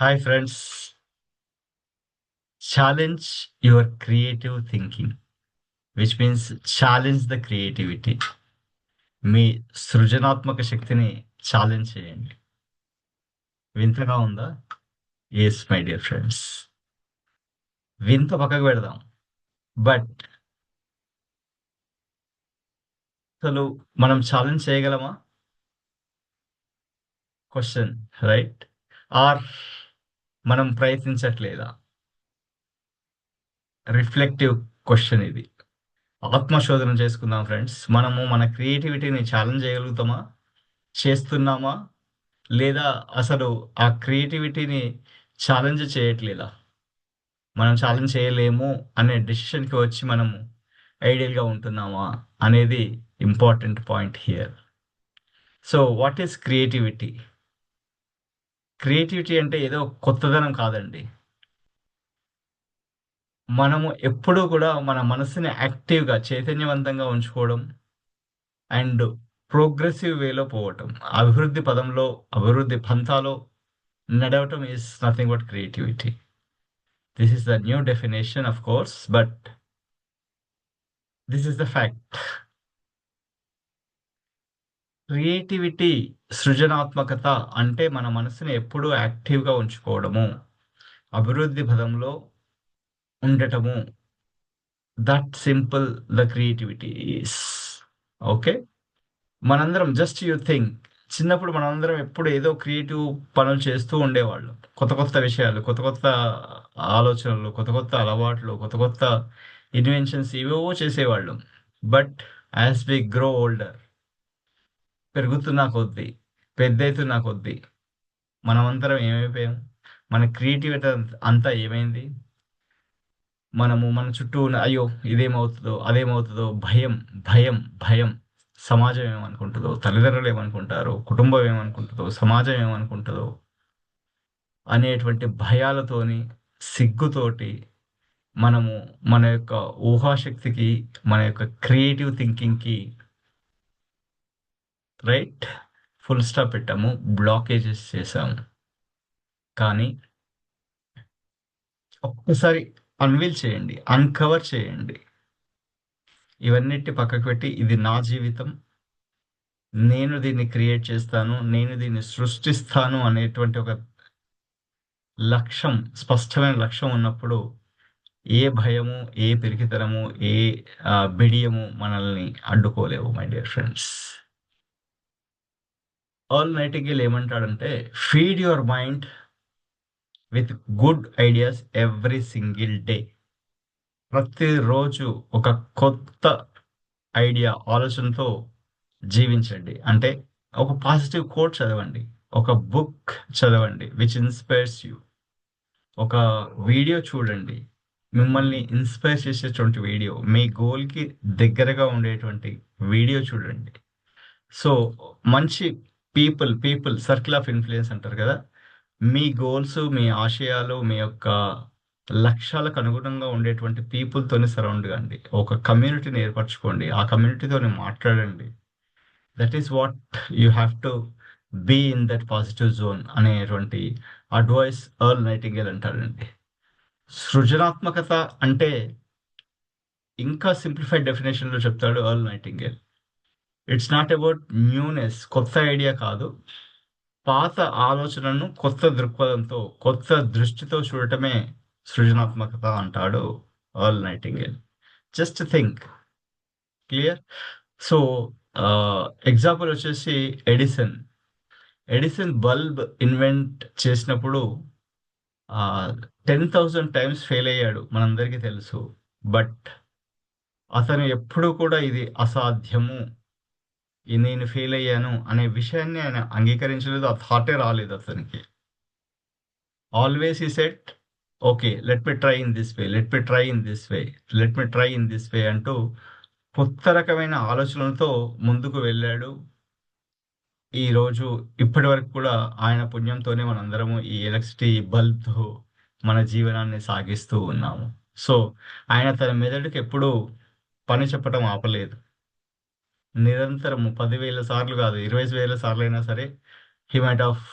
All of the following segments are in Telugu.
Hi friends challenge your creative thinking which means challenge the creativity మీ సృజనాత్మక శక్తిని ఛాలెంజ్ చేయండి. వింతగా ఉందా? ఎస్ మై డియర్ ఫ్రెండ్స్ వింత పక్కకు పెడదాం. బట్ అసలు మనం ఛాలెంజ్ చేయగలమా? క్వశ్చన్ రైట్ ఆర్ మనం ప్రయత్నించట్లేదా? రిఫ్లెక్టివ్ క్వశ్చన్ ఇది. ఆత్మశోధన చేసుకుందాం ఫ్రెండ్స్. మనము మన క్రియేటివిటీని ఛాలెంజ్ చేయగలుగుతామా? చేస్తున్నామా? లేదా అసలు ఆ క్రియేటివిటీని ఛాలెంజ్ చేయట్లేదా? మనం ఛాలెంజ్ చేయలేము అనే డెసిషన్కి వచ్చి మనము ఐడియల్గా ఉంటున్నామా అనేది important point here. So what is creativity? Creativity అంటే ఏదో కొత్తదనం కాదండి. మనము ఎప్పుడూ కూడా మన మనసుని యాక్టివ్గా చైతన్యవంతంగా ఉంచుకోవడం అండ్ ప్రోగ్రెసివ్ వేలో పోవటం. అభివృద్ధి పదంలో అభివృద్ధి పంథాలో నడవటం is nothing but creativity this is the new definition of course but this is the fact creativity సృజనాత్మకత అంటే మన మనసుని ఎప్పుడూ యాక్టివ్గా ఉంచుకోవడము అభివృద్ధి పదంలో ఉండటము. That simple the creativity is okay మనందరం జస్ట్ యూ థింక్ చిన్నప్పుడు మనందరం ఎప్పుడు ఏదో క్రియేటివ్ పనులు చేస్తూ ఉండేవాళ్ళం. కొత్త కొత్త విషయాలు కొత్త కొత్త ఆలోచనలు కొత్త కొత్త అలవాట్లు కొత్త కొత్త ఇన్వెన్షన్స్ ఇవేవో చేసేవాళ్ళం. But as we grow older పెరుగుతున్న కొద్దీ పెద్ద అవుతున్న కొద్దీ మనమంతరం ఏమైపోయాం? మన క్రియేటివిటీ అంతా ఏమైంది? మనము మన చుట్టూ ఉన్న అయ్యో ఇదేమవుతుందో అదేమవుతుందో భయం భయం భయం. సమాజం ఏమనుకుంటుందో తల్లిదండ్రులు ఏమనుకుంటారో కుటుంబం ఏమనుకుంటుందో సమాజం ఏమనుకుంటుందో అనేటువంటి భయాలతోని సిగ్గుతోటి మనము మన యొక్క ఊహాశక్తికి మన యొక్క క్రియేటివ్ థింకింగ్కి రైట్ ఫుల్ స్టాప్ పెట్టాము బ్లాకేజెస్ చేసాము. కానీ ఒక్కసారి అన్వీల్ చేయండి అన్కవర్ చేయండి. ఇవన్నిటి పక్కకు పెట్టి ఇది నా జీవితం నేను దీన్ని క్రియేట్ చేస్తాను నేను దీన్ని సృష్టిస్తాను అనేటువంటి ఒక లక్ష్యం స్పష్టమైన లక్ష్యం ఉన్నప్పుడు ఏ భయము ఏ పిరికితనము ఏ బిడియము మనల్ని అడ్డుకోలేవు my dear friends. Earl Nightingale ఏమంటాడంటే feed your mind with good ideas every single day ప్రతిరోజు ఒక కొత్త ఐడియా ఆలోచనతో జీవించండి. అంటే ఒక పాజిటివ్ కోట్ చదవండి ఒక బుక్ చదవండి విచ్ ఇన్స్పైర్స్ యూ ఒక వీడియో చూడండి మిమ్మల్ని ఇన్స్పైర్ చేసేటువంటి వీడియో మీ గోల్కి దగ్గరగా ఉండేటువంటి వీడియో చూడండి. సో మంచి people people circle of influence అంటారు కదా. మీ గోల్స్ మీ ఆశయాలు మీ యొక్క లక్ష్యాలకు అనుగుణంగా ఉండేటువంటి పీపుల్తోని సరౌండ్ కండి. ఒక కమ్యూనిటీని ఏర్పరచుకోండి. ఆ కమ్యూనిటీతోని మాట్లాడండి. That is what you have to be in that positive zone అనేటువంటి అడ్వైస్ ఎర్ల్ నైటింగేల్ అంటారండి సృజనాత్మకత అంటే ఇంకా సింప్లిఫైడ్ డెఫినేషన్లో చెప్తాడు Earl Nightingale it's not about newness కొత్త ఐడియా కాదు. పాత ఆలోచనను కొత్త దృక్పథంతో కొత్త దృష్టితో చూడటమే సృజనాత్మకత అంటాడు Earl Nightingale just think clear so example వచ్చేసి ఎడిసన్ ఎడిసన్ బల్బ్ ఇన్వెంట్ చేసినప్పుడు టెన్ థౌజండ్ టైమ్స్ ఫెయిల్ అయ్యాడు. మనందరికీ తెలుసు. బట్ అతను ఎప్పుడు కూడా ఇది అసాధ్యము. నేను ఫెయిల్ అయ్యాను అనే విషయాన్ని ఆయన అంగీకరించలేదు. ఆ థాటే రాలేదు అతనికి. ఆల్వేస్ ఈ set okay let me try in this way let me try in this way let me try in this way అంటూ కొత్త రకమైన ఆలోచనలతో ముందుకు వెళ్ళాడు. ఈరోజు ఇప్పటి వరకు కూడా ఆయన పుణ్యంతోనే మనందరము ఈ ఎలక్ట్రిసిటీ బల్బ్తో మన జీవనాన్ని సాగిస్తూ ఉన్నాము. సో ఆయన తన మెదడుకి ఎప్పుడూ పని చెప్పడం ఆపలేదు. నిరంతరము పదివేల సార్లు కాదు ఇరవై వేల సార్లు అయినా సరే he might of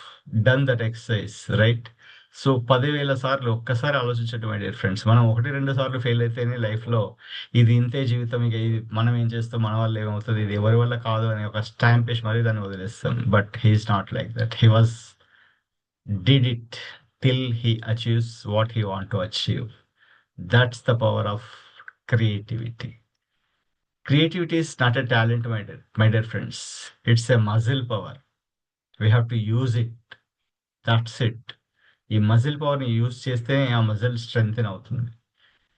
done that exercise right so పదివేల సార్లు ఒక్కసారి ఆలోచించండి మై డియర్ ఫ్రెండ్స్ మనం ఒకటి రెండు సార్లు ఫెయిల్ అయితేనే లైఫ్లో ఇది ఇంతే జీవితం ఇక ఇది మనం ఏం చేస్తాం మన వల్ల ఏమవుతుంది ఇది ఎవరి వల్ల కాదు అని ఒక స్టాంప్ వేసి మరీ దాన్ని వదిలేస్తాం. But he is not like that he was did it till he achieves what he want to achieve that's the power of creativity creativity is not a talent my dear, my dear friends. It's a muscle power. We have to use it. That's it. ఈ మజిల్ పవర్ని యూజ్ చేస్తే ఆ మజిల్ స్ట్రెంగ్ అవుతుంది.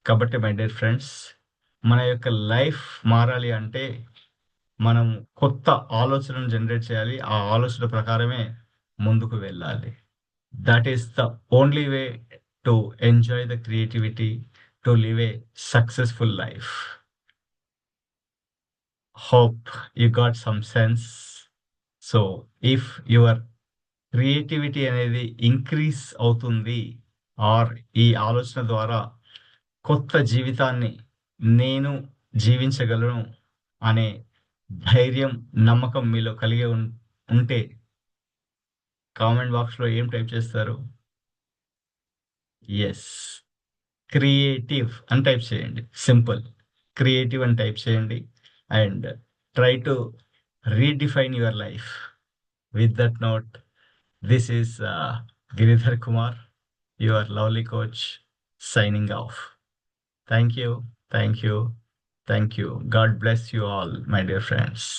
కాబట్టి మై డియర్ ఫ్రెండ్స్ మన యొక్క లైఫ్ మారాలి అంటే మనం కొత్త ఆలోచనను జనరేట్ చేయాలి. ఆ ఆలోచన ప్రకారమే ముందుకు వెళ్ళాలి. That is the only way to enjoy the creativity to live a successful life hope you got some sense. So if your creativity అనేది ఇంక్రీస్ అవుతుంది ఆర్ ఈ ఆలోచన ద్వారా కొత్త జీవితాన్ని నేను జీవించగలను అనే ధైర్యం నమ్మకం మీలో కలిగి ఉంటే కామెంట్ బాక్స్లో ఏం టైప్ చేస్తారు? ఎస్ క్రియేటివ్ అని టైప్ చేయండి. సింపుల్ క్రియేటివ్ అని టైప్ చేయండి. And try to redefine your life. With that note, this is uh, Giridhar Kumar, your lovely coach, signing off. Thank you, thank you, thank you. God bless you all, my dear friends.